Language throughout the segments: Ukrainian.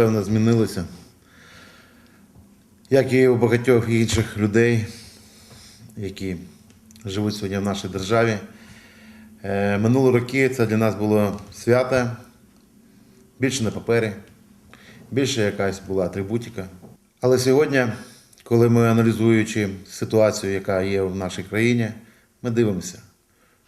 напевно, змінилося. Як і у багатьох інших людей, які живуть сьогодні в нашій державі. Е, Минулі роки це для нас було свято, більше на папері, більше якась була атрибутика. Але сьогодні, коли ми аналізуючи ситуацію, яка є в нашій країні, ми дивимося,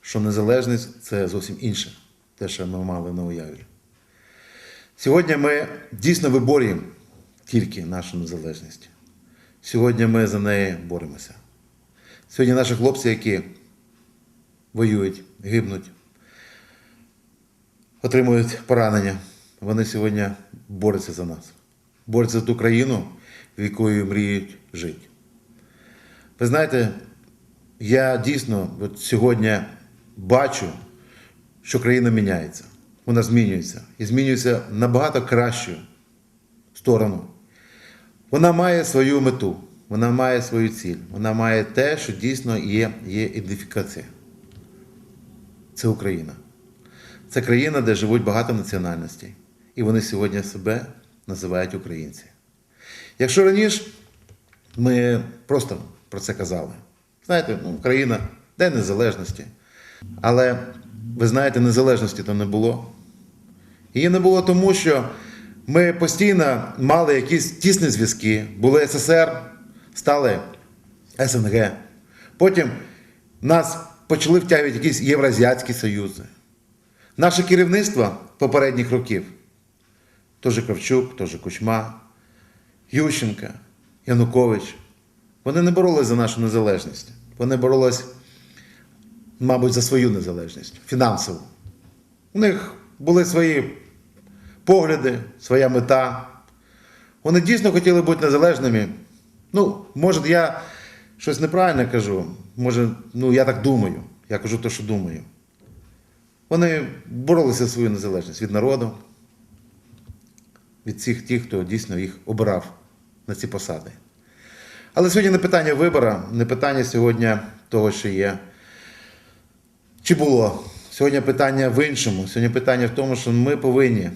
що незалежність це зовсім інше, те, що ми мали на уяві. Сьогодні ми дійсно виборюємо тільки нашу незалежність. Сьогодні ми за неї боремося. Сьогодні наші хлопці, які воюють, гибнуть, отримують поранення, вони сьогодні борються за нас. Борються за ту країну, в якої мріють жити. Ви знаєте, я дійсно от сьогодні бачу, що країна міняється. Вона змінюється. І змінюється набагато кращу сторону. Вона має свою мету, вона має свою ціль, вона має те, що дійсно є, є ідентифікація. Це Україна. Це країна, де живуть багато національностей. І вони сьогодні себе називають українці. Якщо раніше ми просто про це казали, знаєте, ну, Україна День Незалежності. Але ви знаєте, незалежності то не було. Її не було тому, що ми постійно мали якісь тісні зв'язки, були СССР, стали СНГ. Потім нас почали втягувати якісь Євразіатські союзи. Наше керівництво попередніх років, теж Кравчук, теж Кучма, Ющенка, Янукович, вони не боролись за нашу незалежність. Вони боролись, мабуть, за свою незалежність, фінансову. У них були свої погляди, своя мета. Вони дійсно хотіли бути незалежними. Ну, може, я щось неправильно кажу, може, ну, я так думаю. Я кажу те, що думаю. Вони боролися за свою незалежність від народу, від всіх тих, хто дійсно їх обирав на ці посади. Але сьогодні не питання вибору, не питання сьогодні того, що є. Чи було? Сьогодні питання в іншому. Сьогодні питання в тому, що ми повинні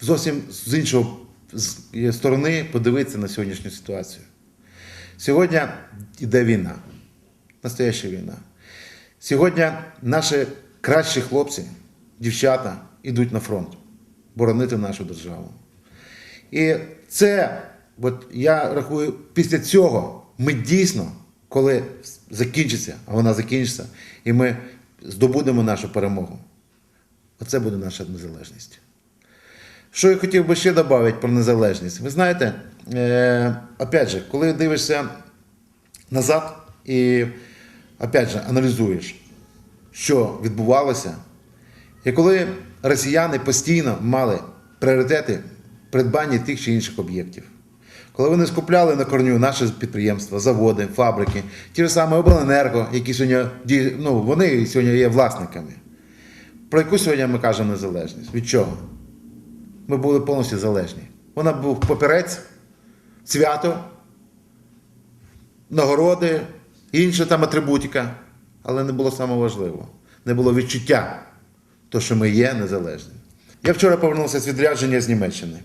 зовсім з іншої сторони подивитися на сьогоднішню ситуацію. Сьогодні йде війна, настояща війна. Сьогодні наші кращі хлопці, дівчата йдуть на фронт боронити нашу державу. І це, от я рахую, після цього ми дійсно, коли закінчиться, а вона закінчиться, і ми здобудемо нашу перемогу. Оце буде наша незалежність. Що я хотів би ще додати про незалежність? Ви знаєте, е, опять же, коли дивишся назад і опять же, аналізуєш, що відбувалося, і коли росіяни постійно мали пріоритети придбання тих чи інших об'єктів, коли вони скупляли на корню наші підприємства, заводи, фабрики, ті ж самі обленерго, які сьогодні ну, вони сьогодні є власниками. Про яку сьогодні ми кажемо незалежність? Від чого? Ми були повністю залежні. Вона був папірець, свято, нагороди, інша там атрибутика, але не було самого важливого. Не було відчуття, то, що ми є незалежні. Я вчора повернувся з відрядження з Німеччини.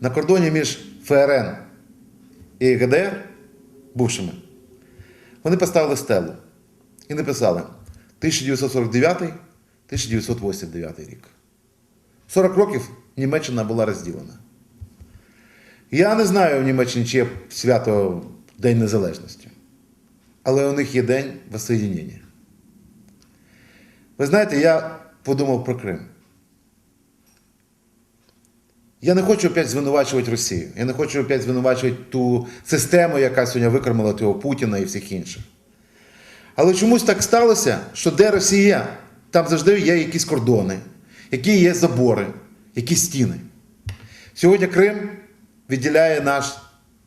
На кордоні між ФРН і ГДР, бувшими, вони поставили стелу і написали 1949-1989 рік. 40 років Німеччина була розділена. Я не знаю в Німеччині, чи є свято День Незалежності, але у них є День Воссоєдінення. Ви знаєте, я подумав про Крим. Я не хочу опять звинувачувати Росію. Я не хочу опять звинувачувати ту систему, яка сьогодні викормила того Путіна і всіх інших. Але чомусь так сталося, що де Росія, там завжди є якісь кордони, які є забори, якісь стіни. Сьогодні Крим відділяє наш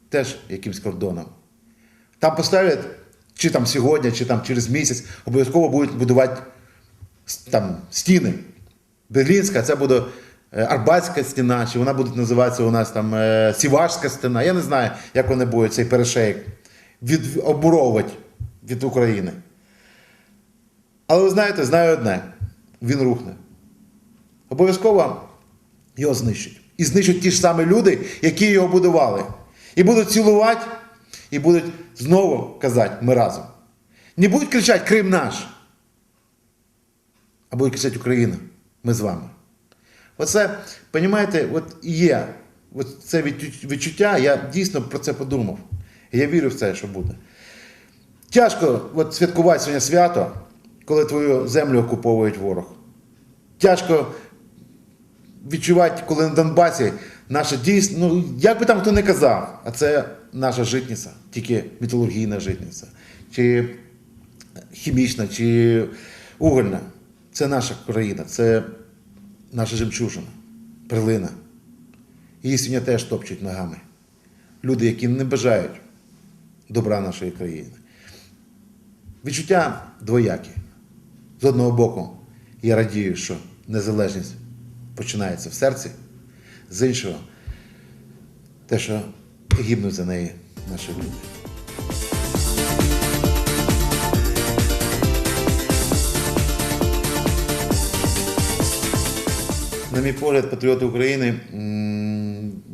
теж якимсь кордоном. Там поставлять, чи там сьогодні, чи там через місяць, обов'язково будуть будувати там, стіни. Берлінська, це буде е, Арбатська стіна, чи вона буде називатися у нас там е, Сівашська стіна. Я не знаю, як вони будуть цей перешейк від, обуровувати від України. Але ви знаєте, знаю одне: він рухне. Обов'язково його знищать. і знищать ті ж самі люди, які його будували. І будуть цілувати, і будуть знову казати, ми разом. Не будуть кричати Крим наш, а будуть кричати Україна, ми з вами. Оце, розумієте, от є от це відчуття, я дійсно про це подумав. Я вірю в це, що буде. Тяжко от, святкувати сьогодні свято, коли твою землю окуповують ворог. Тяжко відчувати, коли на Донбасі наша дійсно, ну як би там хто не казав, а це наша житниця, тільки металургійна житниця, чи хімічна, чи угольна. Це наша країна, це наша жемчужина, перлина. Її сьогодні теж топчуть ногами. Люди, які не бажають добра нашої країни. Відчуття двоякі. З одного боку, я радію, що незалежність починається в серці, з іншого, те, що гибнуть за неї наші люди. На мій погляд, патріот України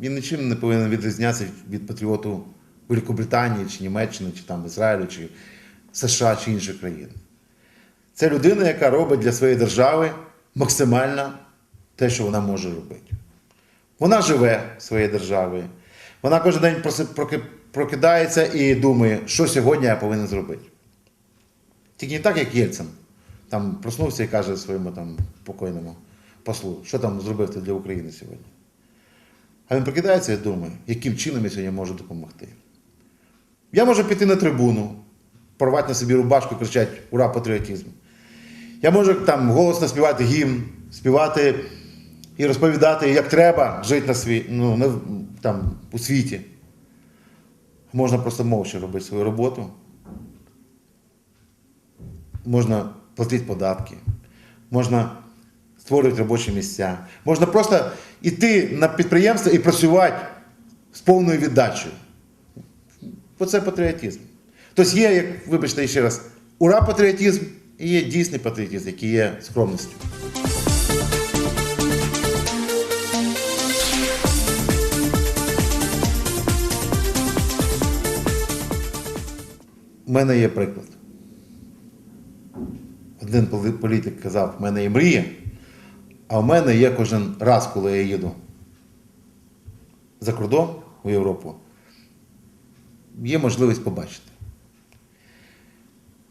він нічим не повинен відрізнятися від патріоту Великобританії, чи Німеччини, чи там Ізраїлю, чи США, чи інших країн. Це людина, яка робить для своєї держави максимально те, що вона може робити. Вона живе своєю державою. Вона кожен день прокидається і думає, що сьогодні я повинен зробити. Тільки не так, як Єльцин. Там проснувся і каже своєму там покойному послу, що там зробив ти для України сьогодні. А він прокидається і думає, яким чином я сьогодні можу допомогти. Я можу піти на трибуну, порвати на собі рубашку і кричати Ура, патріотизм. Я можу там голосно співати гімн, співати і розповідати, як треба жити на сві... ну, на... там, у світі. Можна просто мовчки робити свою роботу. Можна платити податки, можна створювати робочі місця, можна просто йти на підприємство і працювати з повною віддачею. Оце патріотизм. Тобто є, як, вибачте ще раз, ура патріотизм і є дійсний патріотизм, який є скромністю. У мене є приклад. Один політик казав, в мене є мрія, а в мене є кожен раз, коли я їду за кордон у Європу, є можливість побачити.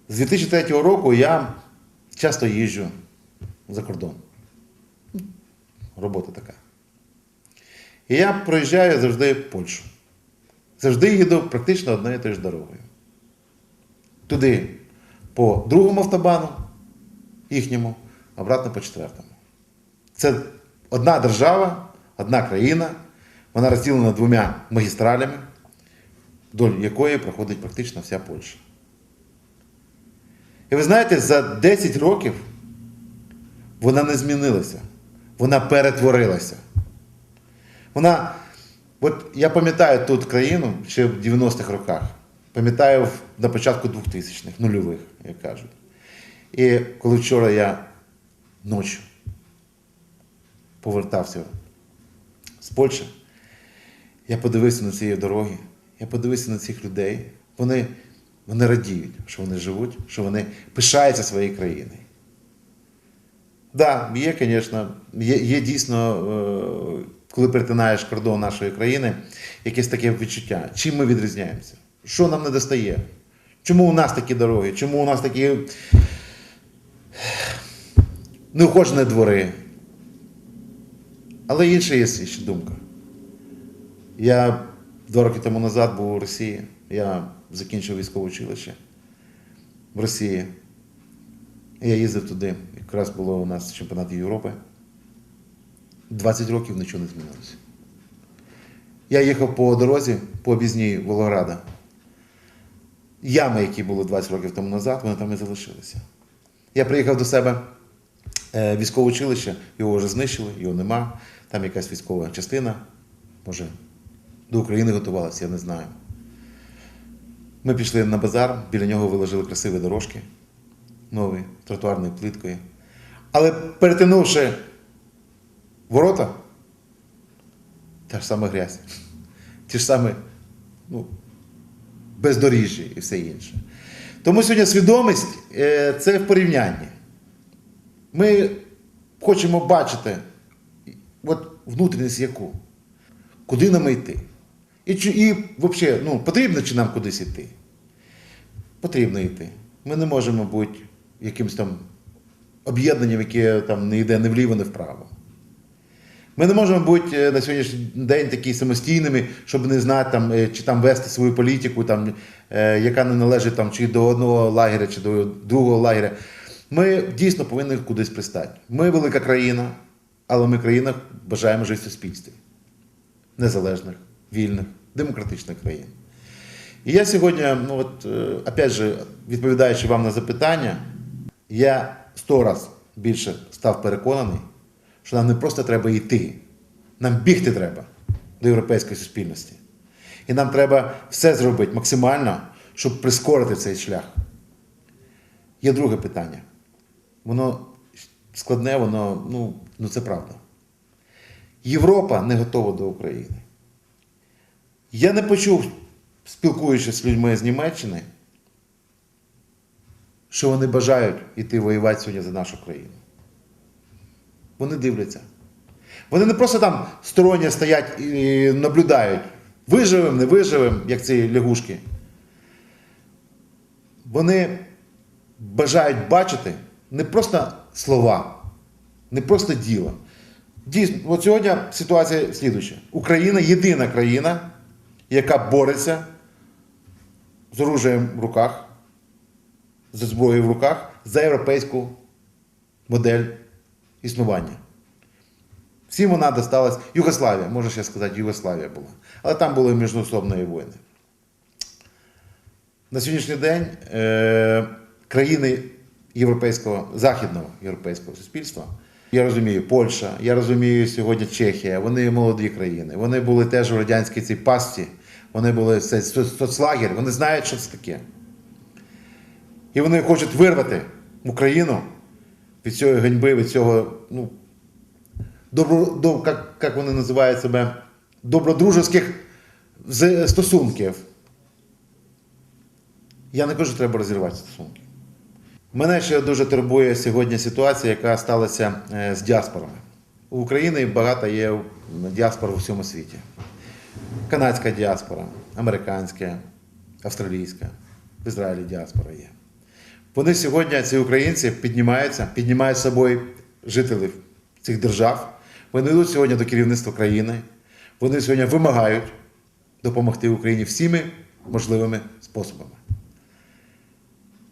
З 2003 року я часто їжджу за кордон. Робота така. І я проїжджаю завжди в Польщу. Завжди їду практично одною і тою ж дорогою. Туди по другому автобану, їхньому, обратно по четвертому. Це одна держава, одна країна, вона розділена двома магістралями, вдоль якої проходить практично вся Польща. І ви знаєте, за 10 років вона не змінилася, вона перетворилася. Вона, от я пам'ятаю тут країну ще в 90-х роках, пам'ятаю на початку 2000-х, нульових, як кажуть. І коли вчора я ночі повертався з Польщі, я подивився на ці дороги, я подивився на цих людей. Вони, вони радіють, що вони живуть, що вони пишаються своєю країною. Так, да, є, звісно, є, є дійсно, е, коли перетинаєш кордон нашої країни, якесь таке відчуття. Чим ми відрізняємося? Що нам не достає? Чому у нас такі дороги? Чому у нас такі неухожені двори? Але інша є ще думка. Я два роки тому назад був у Росії. Я закінчив військове училище в Росії. Я їздив туди. Якраз було у нас чемпіонат Європи. 20 років нічого не змінилося. Я їхав по дорозі, по об'їзній Волгограда. Ями, які були 20 років тому назад, вони там і залишилися. Я приїхав до себе е, військове училище, його вже знищили, його нема. Там якась військова частина, може, до України готувалася, я не знаю. Ми пішли на базар, біля нього виложили красиві дорожки, нові, тротуарною плиткою. Але перетинувши ворота, та ж сама грязь, ті ж самі ну, бездоріжжі і все інше. Тому сьогодні свідомість е, це в порівнянні. Ми хочемо бачити от внутрішність яку, куди нам йти. І, і взагалі, ну, потрібно чи нам кудись йти? Потрібно йти. Ми не можемо бути якимось там об'єднанням, яке там не йде ні вліво, ні вправо. Ми не можемо бути е, на сьогоднішній день такі самостійними, щоб не знати, там, е, чи там вести свою політику, там, е, яка не належить там, чи до одного лагеря, чи до другого лагеря. Ми дійсно повинні кудись пристати. Ми велика країна, але ми країна бажаємо жити в суспільстві. Незалежних, вільних, демократичних країн. І я сьогодні, ну от, опять же, відповідаючи вам на запитання, я сто раз більше став переконаний, що нам не просто треба йти, нам бігти треба до європейської суспільності. І нам треба все зробити максимально, щоб прискорити цей шлях. Є друге питання. Воно складне, воно, ну, ну це правда. Європа не готова до України. Я не почув, спілкуючись з людьми з Німеччини, що вони бажають йти воювати сьогодні за нашу країну. Вони дивляться. Вони не просто там сторонні стоять і наблюдають, виживем, не виживем, як ці лягушки. Вони бажають бачити не просто слова, не просто діло. Дійсно, от сьогодні ситуація слідуюча. Україна єдина країна, яка бореться з оружієм в руках, зі зброєю в руках за європейську модель існування. Всім вона досталась Югославія, можна ще сказати, Югославія була. Але там були міжнародні війни. На сьогоднішній день е, країни європейського, західного європейського суспільства, я розумію, Польща, я розумію сьогодні Чехія, вони молоді країни. Вони були теж у радянській цій пасті, вони були в цей вони знають, що це таке. І вони хочуть вирвати Україну від цієї ганьби, від цього, ну, добро, до, як, як вони називають себе, добродружеських стосунків. Я не кажу, що треба розірвати стосунки. Мене ще дуже турбує сьогодні ситуація, яка сталася е, з діаспорами. У України багато є діаспор у всьому світі. Канадська діаспора, американська, австралійська, в Ізраїлі діаспора є. Вони сьогодні, ці українці, піднімаються, піднімають з собою жителів цих держав. Вони йдуть сьогодні до керівництва країни. Вони сьогодні вимагають допомогти Україні всіми можливими способами.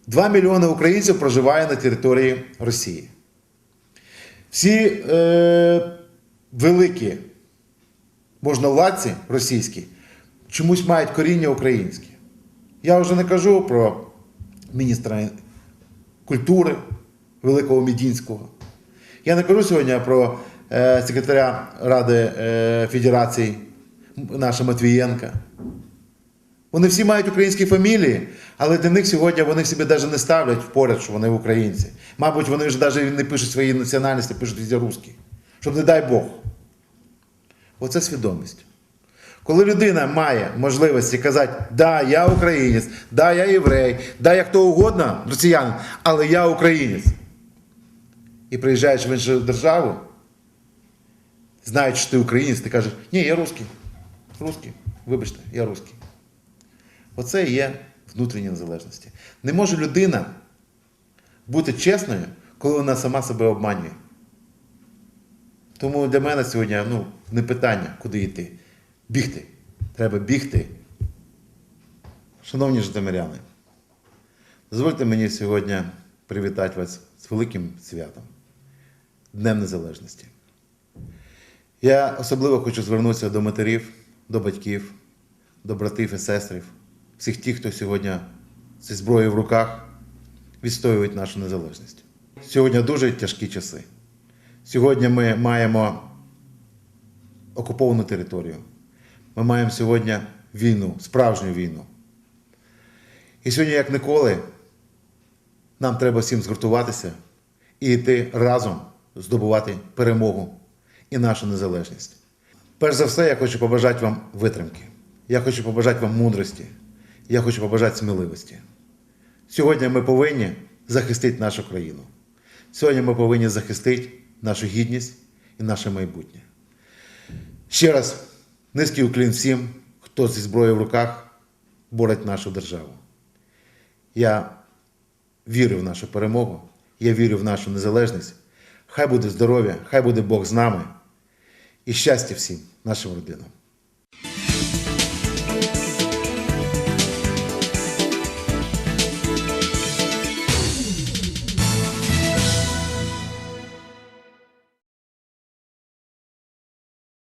Два мільйони українців проживає на території Росії. Всі е, великі можновладці російські чомусь мають коріння українське. Я вже не кажу про міністра культури Великого Мідінського. Я не кажу сьогодні про е, секретаря Ради е, Федерації наша Матвієнка. Вони всі мають українські фамілії, але для них сьогодні вони собі навіть не ставлять поряд, що вони українці. Мабуть, вони вже навіть не пишуть свої національності, пишуть везде русські. Щоб не дай Бог. Оце свідомість. Коли людина має можливості казати, да, я українець, да, я єврей, да, я хто угодно, росіянин, але я українець. І приїжджаєш в іншу державу, знаючи, що ти українець, ти кажеш, ні, я русський. Русський. Вибачте, я русський. Оце і є внутрішня незалежності. Не може людина бути чесною, коли вона сама себе обманює. Тому для мене сьогодні ну, не питання, куди йти. Бігти. Треба бігти. Шановні житомиряни, дозвольте мені сьогодні привітати вас з великим святом Днем Незалежності. Я особливо хочу звернутися до матерів, до батьків, до братів і сестрів, всіх тих, хто сьогодні зі зброєю в руках відстоюють нашу незалежність. Сьогодні дуже тяжкі часи. Сьогодні ми маємо окуповану територію. Ми маємо сьогодні війну, справжню війну. І сьогодні, як ніколи, нам треба всім згуртуватися і йти разом здобувати перемогу і нашу незалежність. Перш за все, я хочу побажати вам витримки. Я хочу побажати вам мудрості. Я хочу побажати сміливості. Сьогодні ми повинні захистити нашу країну. Сьогодні ми повинні захистити нашу гідність і наше майбутнє. Ще раз низький уклін всім, хто зі зброєю в руках борить нашу державу. Я вірю в нашу перемогу, я вірю в нашу незалежність. Хай буде здоров'я, хай буде Бог з нами і щастя всім нашим родинам.